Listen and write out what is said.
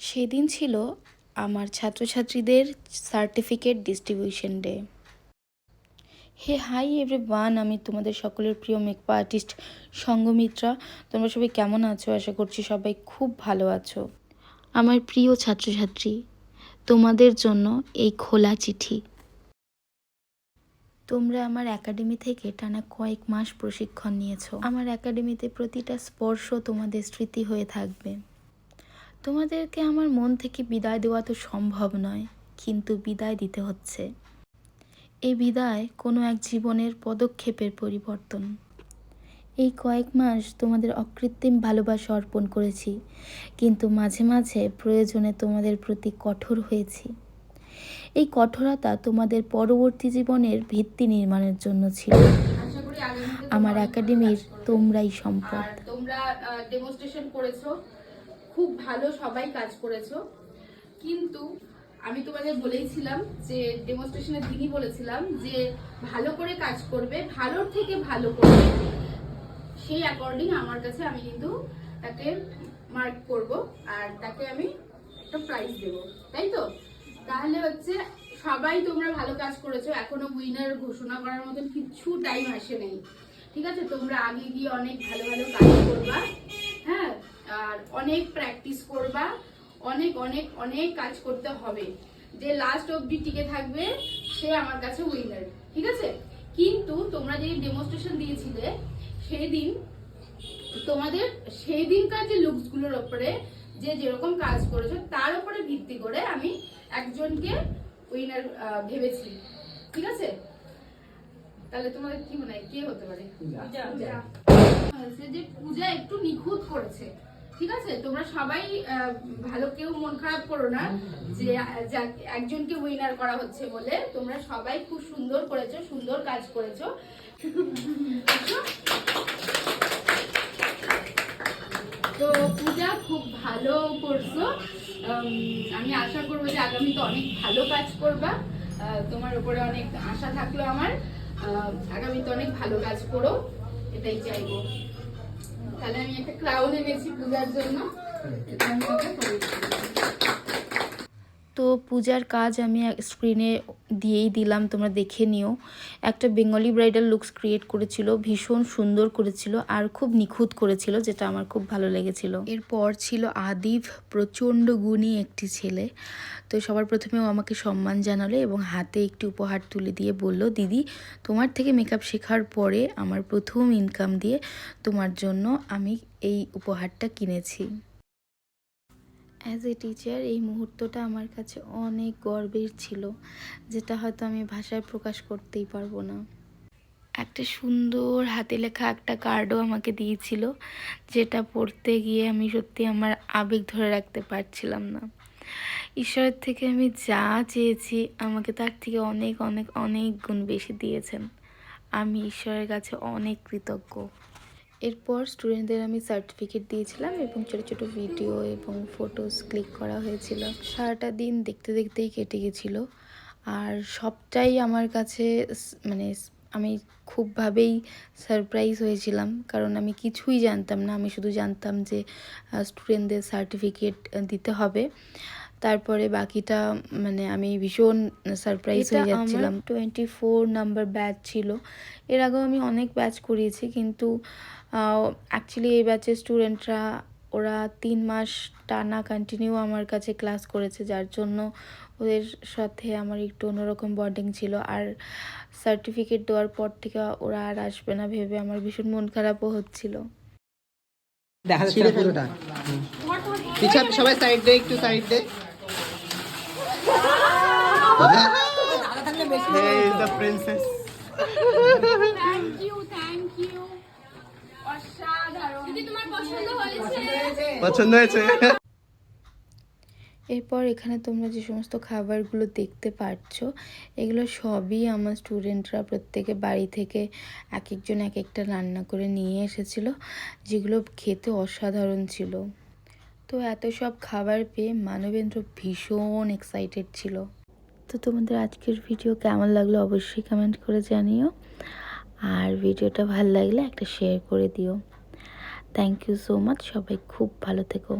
সেদিন ছিল আমার ছাত্রছাত্রীদের certificate distribution day. Hey hi everyone আমি তোমাদের সকলের প্রিয় মেকআপ আর্টিস্ট সঙ্গমিত্রা। তোমরা সবাই কেমন আছো? আশা করছি সবাই খুব ভালো আছো। আমার প্রিয় ছাত্রছাত্রী তোমাদের জন্য এই খোলা চিঠি। তোমরা আমার একাডেমি থেকে টানা কয়েক মাস প্রশিক্ষণ নিয়েছো। আমার একাডেমিতে প্রতিটা স্পর্শ তোমাদের স্মৃতি হয়ে থাকবে। তোমাদেরকে আমার মন থেকে বিদায় দেওয়া তো সম্ভব নয় কিন্তু বিদায় দিতে হচ্ছে। এই বিদায় কোনো এক জীবনের পদক্ষেপের পরিবর্তন। এই কয়েক মাস তোমাদের অকৃত্রিম ভালোবাসা অর্পণ করেছি কিন্তু মাঝে মাঝে প্রয়োজনে তোমাদের প্রতি কঠোর হয়েছি। এই কঠোরতা তোমাদের পরবর্তী জীবনের ভিত্তি নির্মাণের জন্য ছিল। আমার একাডেমির তোমরাই সম্পদ। তোমরা ডেমনস্ট্রেশন করেছ। খুব ভালো সবাই কাজ করেছ। কিন্তু আমি তোমাদের বলেইছিলাম যে ডেমনস্ট্রেশনের দিনই বলেছিলাম যে, ভালো করে কাজ করবে, ভালোর থেকে ভালো করবে। সেই অ্যাকর্ডিং আমার কাছে আমি কিন্তু তাকে মার্ক করব আর তাকে আমি একটা প্রাইজ দেব, তাই তো? তাহলে হচ্ছে সবাই তোমরা ভালো কাজ করেছ, এখনও উইনার ঘোষণা করার মতন কিছু টাইম আসে নেই। ঠিক আছে? তোমরা আগে গিয়ে অনেক ভালো ভালো কাজ করবা হ্যাঁ? অনেক প্র্যাকটিস করবা অনেক অনেক অনেক কাজ করতে হবে। যে লাস্ট অবধি টিকে থাকবে সে আমার কাছে উইনার ঠিক আছে? কিন্তু তোমরা যে ডেমনস্ট্রেশন দিয়েছিলে সেই দিন তোমাদের সেই দিনকার যে লুকসগুলোর উপরে যে যেরকম কাজ করেছ তার উপরে ভিত্তি করে আমি একজনকে উইনার ভেবেছি ঠিক আছে? তাহলে তোমাদের কি মনে হয় কে হতে পারে? পূজা। যে পূজা একটু নিখুঁত করেছে ঠিক আছে? তোমরা সবাই ভালো কেউ মন খারাপ করো না যে একজনকে উইনার করা হচ্ছে বলে। তোমরা সবাই খুব সুন্দর করেছ, সুন্দর কাজ করেছ। তো পূজা খুব ভালো করছ। আমি আশা করব যে আগামীতে অনেক ভালো কাজ করবা। তোমার উপরে অনেক আশা থাকল আমার। আগামীতে অনেক ভালো কাজ করো। এটাই চাইব। তাহলে আমি একটা ক্রাউন এনেছি পূজার জন্য। তো পূজার কাজ আমি স্ক্রিনে দিয়েই দিলাম, তোমরা দেখে নিও। একটা বেঙ্গলি ব্রাইডাল লুকস ক্রিয়েট করেছিল, ভীষণ সুন্দর করেছিল আর খুব নিখুঁত করেছিল, যেটা আমার খুব ভালো লেগেছিল। এরপর ছিল আদিব প্রচণ্ড গুণী একটি ছেলে। তো সবার প্রথমে ও আমাকে সম্মান জানালো এবং হাতে একটি উপহার তুলে দিয়ে বলল, দিদি, তোমার থেকে মেকআপ শেখার পরে আমার প্রথম ইনকাম দিয়ে তোমার জন্য আমি এই উপহারটা কিনেছি। অ্যাজ এ টিচার এই মুহূর্তটা আমার কাছে অনেক গর্বের ছিল, যেটা হয়তো আমি ভাষায় প্রকাশ করতেই পারব না। একটা সুন্দর হাতে লেখা একটা কার্ডও আমাকে দিয়েছিল, যেটা পড়তে গিয়ে আমি সত্যি আমার আবেগ ধরে রাখতে পারছিলাম না। ঈশ্বরের থেকে আমি যা চেয়েছি, আমাকে তার থেকে অনেক অনেক অনেক গুণ বেশি দিয়েছেন। আমি ঈশ্বরের কাছে অনেক কৃতজ্ঞ। এরপর স্টুডেন্টদের আমি সার্টিফিকেট দিয়েছিলাম এবং ছোটো ছোটো ভিডিও এবং ফটোস ক্লিক করা হয়েছিল। সারাটা দিন দেখতে দেখতেই কেটে গেছিল। আর সবটাই আমার কাছে মানে আমি খুবভাবেই সারপ্রাইজ হয়েছিলাম। কারণ আমি কিছুই জানতাম না। আমি শুধু জানতাম যে স্টুডেন্টদের সার্টিফিকেট দিতে হবে। তারপরে বাকিটা মানে আমি ভীষণ সারপ্রাইজ হয়ে যাচ্ছিলাম। টোয়েন্টি ফোর নাম্বার ব্যাচ ছিল। এর আগেও আমি অনেক ব্যাচ করিয়েছি কিন্তু অ্যাকচুয়ালি এই ব্যাচের স্টুডেন্টরা ওরা তিন মাস টানা কন্টিনিউ আমার কাছে ক্লাস করেছে যার জন্য ওদের সাথে আমার একটু অন্যরকম বন্ডিং ছিল। আর সার্টিফিকেট দেওয়ার পর থেকে ওরা আর আসবে না ভেবে আমার ভীষণ মন খারাপও হচ্ছিল। দেখা যাচ্ছে পুরোটা। সবাই সাইড দে একটু সাইড দে। The princess. পছন্দ হয়েছে? এরপর এখানে তোমরা যে সমস্ত খাবারগুলো দেখতে পাচ্ছ এগুলো সবই আমার স্টুডেন্টরা প্রত্যেকে বাড়ি থেকে এক একজন এক একটা রান্না করে নিয়ে এসেছিল যেগুলো খেতে অসাধারণ ছিল। তো এত সব খাবার পেয়ে মানবেন্দ্র ভীষণ এক্সাইটেড ছিল। তো তোমাদের আজকের ভিডিও কেমন লাগল অবশ্যই কমেন্ট করে জানিও। আর ভিডিওটা ভালো লাগলে একটা শেয়ার করে দিও। থ্যাংক ইউ সো মাচ সবাই খুব ভালো থেকো।